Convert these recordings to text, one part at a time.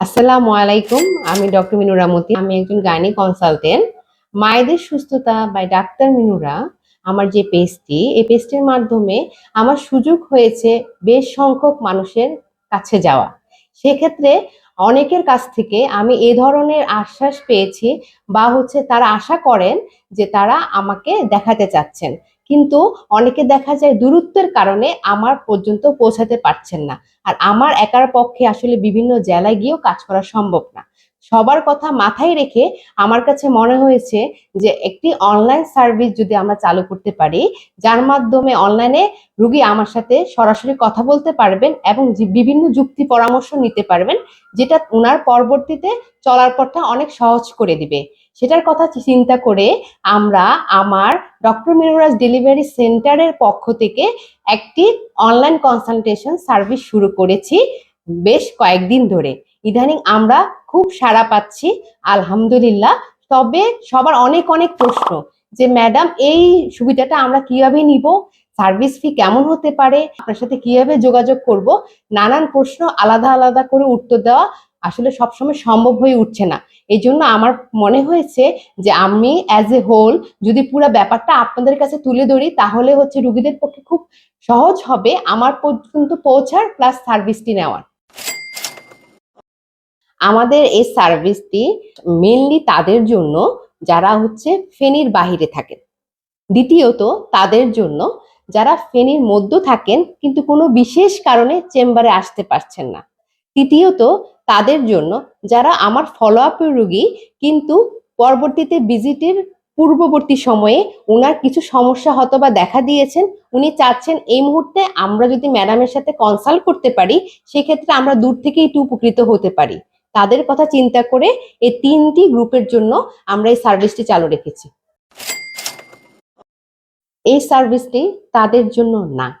আসসালামু আলাইকুম, আমি ডক্টর মিনুরা মতি। আমি একজন গাইনি কনসালটেন্ট। মায়েদের সুস্থতা বাই ডাক্তার মিনুরা, আমার যে পেজটি, এই পেজটির মাধ্যমে আমার সুযোগ হয়েছে বেশ সংখ্যক মানুষের কাছে যাওয়া। সেক্ষেত্রে অনেকের কাছ থেকে আমি এ ধরনের আশ্বাস পেয়েছি বা হচ্ছে তারা আশা করেন যে তারা আমাকে দেখাতে চাচ্ছেন। কিন্তু অনেকে দেখা যায় দূরত্বের কারণে আমার পর্যন্ত পৌঁছাতে পারছেন না। আর আমার একার পক্ষে আসলে বিভিন্ন জেলায় গিয়েও কাজ করা সম্ভব না। সবার কথা মাথায় রেখে আমার কাছে মনে হয়েছে যে একটি অনলাইন সার্ভিস যদি আমরা চালু করতে পারি, যার মাধ্যমে অনলাইনে রুগী আমার সাথে সরাসরি কথা বলতে পারবেন এবং বিভিন্ন যুক্তি পরামর্শ নিতে পারবেন, যেটা ওনার পরবর্তীতে চলার পথটা অনেক সহজ করে দিবে। সেটার কথা চিন্তা করে আমরা আমার ডক্টর মিনোরাজ ডেলিভারি সেন্টারের পক্ষ থেকে একটি অনলাইন কনসালটেশন সার্ভিস শুরু করেছি বেশ কয়েকদিন ধরে। ইদানিং আমরা খুব সাড়া পাচ্ছি, আলহামদুলিল্লাহ। তবে সবার অনেক অনেক প্রশ্ন যে, ম্যাডাম, এই সুবিধাটা আমরা কীভাবে নিব? সার্ভিস ফি কেমন হতে পারে, আপনার সাথে কীভাবে যোগাযোগ করব, নানান প্রশ্ন আলাদা আলাদা করে উত্তর দেওয়া আসলে সবসময় সম্ভব হয়ে উঠছে না। এই জন্য আমার মনে হয়েছে যে আমি অ্যাজ এ হোল যদি পুরো ব্যাপারটা আপনাদের কাছে তুলে ধরি, তাহলে হচ্ছে রুগীদের পক্ষে খুব সহজ হবে আমার পর্যন্ত পৌঁছার প্লাস সার্ভিসটি নেওয়ার। আমাদের এই সার্ভিসটি মেনলি তাদের জন্য, যারা হচ্ছে ফেনীর বাহিরে থাকেন দ্বিতীয়ত, তাদের জন্য যারা ফেনীর মধ্য থাকেন কিন্তু কোনো বিশেষ কারণে চেম্বারে আসতে পারছেন না। তৃতীয়ত, তাদের জন্য যারা আমার ফলো আপের রুগী কিন্তু পরবর্তীতে ভিজিটের পূর্ববর্তী সময়ে ওনার কিছু সমস্যা হয়তো বা দেখা দিয়েছেন, উনি চাচ্ছেন এই মুহূর্তে আমরা যদি ম্যাডামের সাথে কনসাল্ট করতে পারি, সেক্ষেত্রে আমরা দূর থেকে একটু উপকৃত হতে পারি। তাদের কথা চিন্তা করে এই তিনটি গ্রুপের জন্য আমরা এই সার্ভিসটি চালু রেখেছি। এই সার্ভিসটি তাদের জন্য না।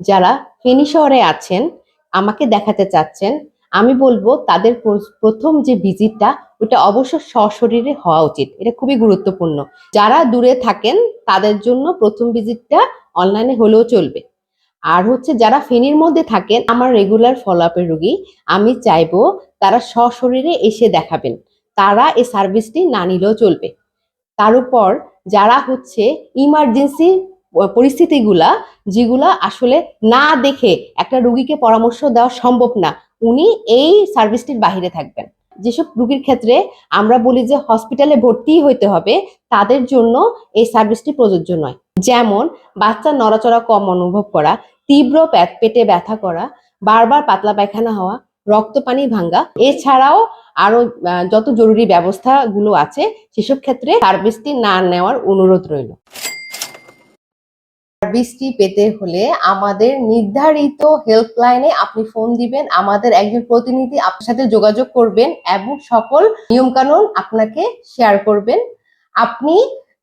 যারা ফেনী শহরে আছেন, আমাকে দেখাতে চাচ্ছেন, আমি বলব তাদের প্র- প্রথম যে ভিজিটটা, ওটা অবশ্য সশরীরে হওয়া উচিত। এটা খুবই গুরুত্বপূর্ণ। যারা দূরে থাকেন, তাদের জন্য প্রথম ভিজিটটা অনলাইনে হলেও চলবে। আর হচ্ছে যারা ফেনীর মধ্যে থাকেন, আমার রেগুলার ফলো আপের রুগী, আমি চাইব তারা সশরীরে এসে দেখাবেন। তারা এই সার্ভিসটি না নিলেও চলবে। তার উপর যারা হচ্ছে ইমার্জেন্সি পরিস্থিতিগুলা, যেগুলা আসলে না দেখে একটা রুগীকে পরামর্শ দেওয়া সম্ভব না, উনি এই সার্ভিসটির বাহিরে থাকবেন। যেসব রুগীর ক্ষেত্রে আমরা বলি যে হসপিটালে ভর্তি হইতে হবে, তাদের জন্য এই সার্ভিসটি প্রযোজ্য নয়। যেমন, বাচ্চার নড়াচড়া কম অনুভব করা, তীব্র পেটে ব্যথা করা, বারবার পাতলা পায়খানা হওয়া রক্ত পানি ভাঙ্গা, এছাড়াও আরও যত জরুরি ব্যবস্থাগুলো আছে, সেসব ক্ষেত্রে সার্ভিসটি না নেওয়ার অনুরোধ রইল। সার্ভিসটি পেতে হলে আমাদের নির্ধারিত হেল্পলাইনে আপনি ফোন দিবেন, আমাদের একজন প্রতিনিধি আপনার সাথে যোগাযোগ করবেন এবং সকল নিয়মকানুন আপনাকে শেয়ার করবেন। আপনি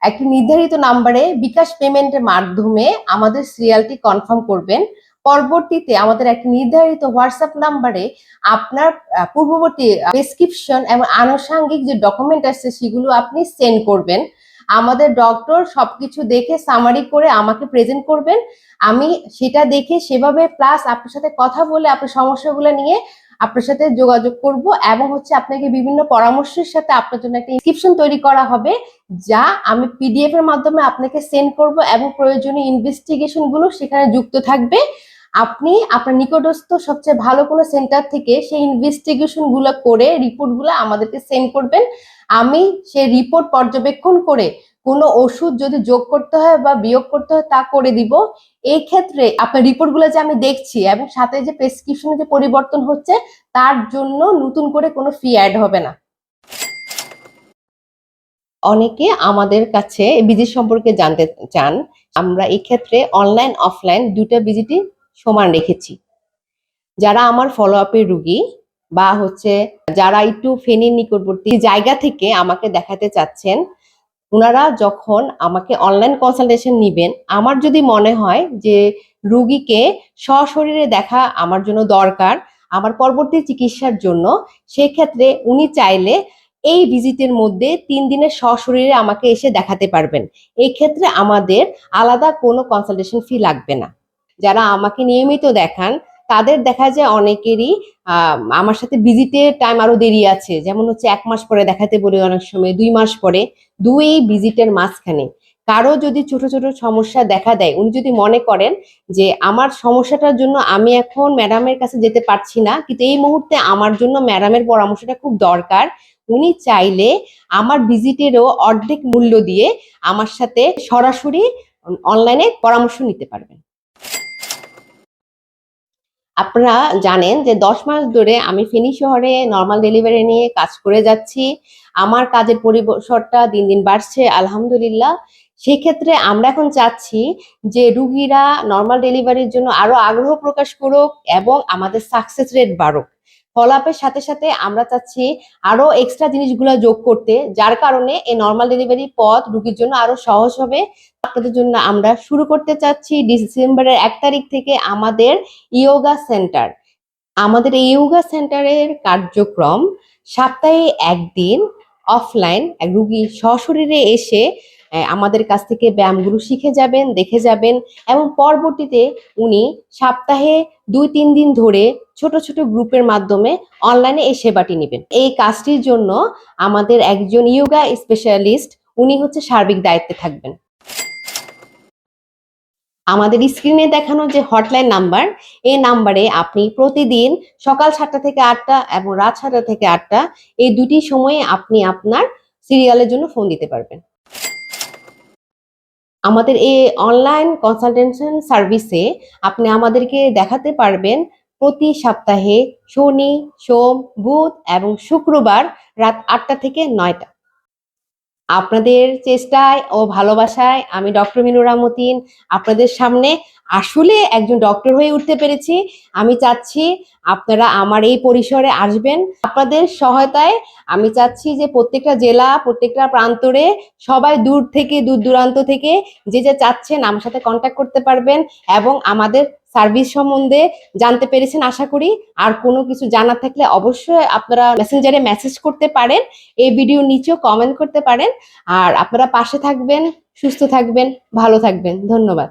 একটি নির্ধারিত নাম্বারে বিকাশ পেমেন্টের মাধ্যমে আমাদের সিরিয়ালটি কনফার্ম করবেন। পরবর্তীতে আমাদের একটি নির্ধারিত হোয়াটসঅ্যাপ নাম্বারে আপনার পূর্ববর্তী প্রেসক্রিপশন এবং আনুষঙ্গিক যে ডকুমেন্ট আছে সেগুলো আপনি সেন্ড করবেন। আমাদের ডক্টর সবকিছু দেখে সামারি করে আমাকে প্রেজেন্ট করবেন। আমি সেটা দেখে সেভাবে প্লাস আপনার সাথে কথা বলে আপনার সমস্যাগুলো নিয়ে আপনার সাথে যোগাযোগ করব এবং হচ্ছে আপনাকে বিভিন্ন পরামর্শের সাথে আপনার জন্য একটা ইনস্ক্রিপশন তৈরি করা হবে যা আমি পিডিএফ এর মাধ্যমে আপনাকে সেন্ড করব এবং প্রয়োজনীয় ইনভেস্টিগেশনগুলো সেখানে যুক্ত থাকবে। আপনি আপনার নিকটস্থ সবচেয়ে ভালো কোনো সেন্টার থেকে সেই ইনভেস্টিগেশনগুলো করে রিপোর্টগুলো আমাদেরকে সেন্ড করবেন। আমি সেই রিপোর্ট পর্যবেক্ষণ করে কোনো ওষুধ যদি যোগ করতে হয় বা বিয়োগ করতে হয় তা করে দিব। এই ক্ষেত্রে আপনার রিপোর্টগুলো যে আমি দেখছি এবং সাথে যে প্রেসক্রিপশনে যে পরিবর্তন হচ্ছে, তার জন্য নতুন করে কোনো ফি অ্যাড হবে না। অনেকে আমাদের কাছে ভিজিট সম্পর্কে জানতে চান। আমরা এই ক্ষেত্রে অনলাইন অফলাইন দুটা ভিজিটই সমান রেখেছি। যারা আমার ফলো আপের রুগী বা হচ্ছে যারা একটু ফেনীর নিকটবর্তী জায়গা থেকে আমাকে দেখাতে চাচ্ছেন ওনারা যখন আমাকে অনলাইন কনসালটেশন নিবেন, আমার যদি মনে হয় যে রুগীকে সশরীরে দেখা আমার জন্য দরকার, আমার পরবর্তী চিকিৎসার জন্য, সেক্ষেত্রে উনি চাইলে এই ভিজিটের মধ্যে তিন দিনের সশরীরে আমাকে এসে দেখাতে পারবেন। এই ক্ষেত্রে আমাদের আলাদা কোনো কনসালটেশন ফি লাগবে না। যারা আমাকে নিয়মিত দেখান, তাদের দেখা যায় অনেকেরই আমার সাথে ভিজিটের টাইম আরও দেরি আছে। যেমন হচ্ছে এক মাস পরে দেখাতে বলি অনেক সময়, দুই মাস পরে, দুই ভিজিটের মাঝখানে। কারও যদি ছোট ছোট সমস্যা দেখা দেয়, উনি যদি মনে করেন যে আমার সমস্যাটার জন্য আমি এখন ম্যাডামের কাছে যেতে পারছি না, কিন্তু এই মুহূর্তে আমার জন্য ম্যাডামের পরামর্শটা খুব দরকার, উনি চাইলে আমার ভিজিটেরও অর্ধেক মূল্য দিয়ে আমার সাথে সরাসরি অনলাইনে পরামর্শ নিতে পারবেন। আপনারা জানেন যে দশ মাস ধরে আমি ফেনী শহরে নর্মাল ডেলিভারি নিয়ে কাজ করে যাচ্ছি। আমার কাজের পরিসরটা দিন দিন বাড়ছে, আলহামদুলিল্লাহ। সেক্ষেত্রে আমরা এখন চাচ্ছি যে রুগীরা নর্মাল ডেলিভারির জন্য আরও আগ্রহ প্রকাশ করুক এবং আমাদের সাকসেস রেট বাড়ুক। ফলাপের সাথে সাথে আমরা চাচ্ছি আরও এক্সট্রা জিনিসগুলো যোগ করতে, যার কারণে এই নর্মাল ডেলিভারি পথ রুগীর জন্য আরও সহজ হবে। আপনাদের জন্য আমরা শুরু করতে চাচ্ছি ডিসেম্বরের এক তারিখ থেকে আমাদের ইয়োগা সেন্টার আমাদের এই ইয়োগা সেন্টারের কার্যক্রম সপ্তাহে একদিন অফলাইন রুগী সশরীরে এসে আমাদের কাছ থেকে ব্যায়ামগুলো শিখে যাবেন, দেখে যাবেন এবং পরবর্তীতে উনি সপ্তাহে দুই, তিন দিন ধরে ছোট ছোট গ্রুপের মাধ্যমে অনলাইনে এই সেবাটি নেবেন। এই কাজটির জন্য আমাদের একজন ইয়োগা স্পেশালিস্ট, উনি হচ্ছে সার্বিক দায়িত্বে থাকবেন। আমাদের স্ক্রিনে দেখানো যে হটলাইন নাম্বার, এই নাম্বারে আপনি প্রতিদিন সকাল সাতটা থেকে আটটা এবং রাত সাতটা থেকে আটটা, এই দুটি সময়ে আপনি আপনার সিরিয়ালের জন্য ফোন দিতে পারবেন। আমাদের এই অনলাইন কনসালটেশন সার্ভিসে আপনি আমাদেরকে দেখাতে পারবেন প্রতি সপ্তাহে শনি, সোম, বুধ এবং শুক্রবার রাত আটটা থেকে নয়টা। আপনাদের চেষ্টায় ও ভালোবাসায় আমি ডক্টর মিনুরা মতিন আপনাদের সামনে আসলে একজন ডক্টর হয়ে উঠতে পেরেছি। আমি চাচ্ছি আপনারা আমার এই পরিসরে আসবেন। আপনাদের সহায়তায় আমি চাচ্ছি যে প্রত্যেকটা জেলা, প্রত্যেকটা প্রান্তরে সবাই দূর থেকে, দূর দূরান্ত থেকে যে যে চাচ্ছেন আমার সাথে কন্ট্যাক্ট করতে পারবেন এবং আমাদের সার্ভিস সম্বন্ধে জানতে পেরেছেন আশা করি। আর কোনো কিছু জানার থাকলে অবশ্যই আপনারা মেসেঞ্জারে মেসেজ করতে পারেন, এই ভিডিও নিচেও কমেন্ট করতে পারেন। আর আপনারা পাশে থাকবেন, সুস্থ থাকবেন, ভালো থাকবেন। ধন্যবাদ।